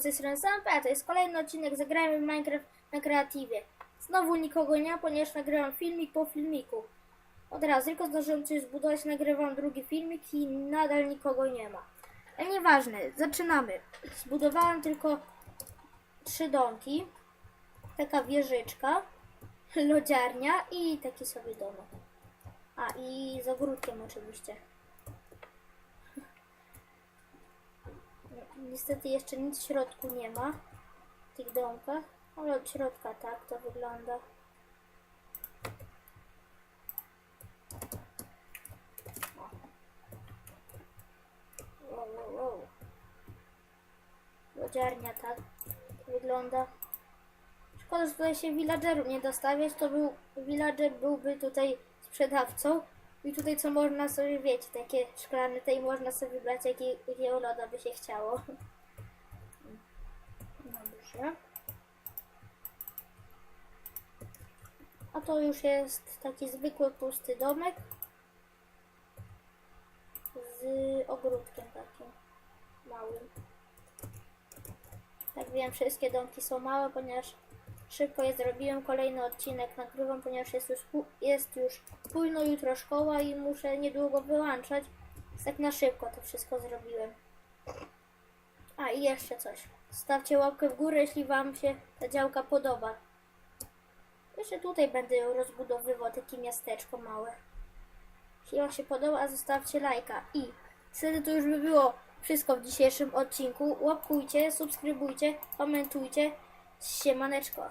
Z tej strony Sam P, a to jest kolejny odcinek Zagrajmy w Minecraft na kreatywie. Znowu nikogo nie ma, ponieważ nagrywam filmik po filmiku. Od razu, tylko zdążyłem coś zbudować, nagrywam drugi filmik i nadal nikogo nie ma. Ale nieważne, zaczynamy. Zbudowałem tylko trzy domki, taka wieżyczka, lodziarnia i taki sobie domek. A i z ogródkiem oczywiście. Niestety jeszcze nic w środku nie ma w tych domkach, ale od środka tak to wygląda. Wow, wow. Lodziarnia tak wygląda. Szkoda, że tutaj się villagerów nie dostawiać, to był villager byłby tutaj sprzedawcą i tutaj co można sobie, wiecie, takie szklane, tutaj można sobie wybrać jakie, jakiego loda by się chciało. Dobrze. A to już jest taki zwykły pusty domek z ogródkiem takim małym. Tak wiem, wszystkie domki są małe, ponieważ szybko je zrobiłem. Kolejny odcinek nagrywam, ponieważ jest już, jest już późno jutro szkoła i muszę niedługo wyłączać. Tak na szybko to wszystko zrobiłem. A i jeszcze coś. Stawcie łapkę w górę, jeśli Wam się ta działka podoba. Jeszcze tutaj będę rozbudowywał, takie miasteczko małe. Jeśli Wam się podoba, zostawcie lajka. I wtedy to już by było wszystko w dzisiejszym odcinku. Łapkujcie, subskrybujcie, komentujcie. Siemaneczko.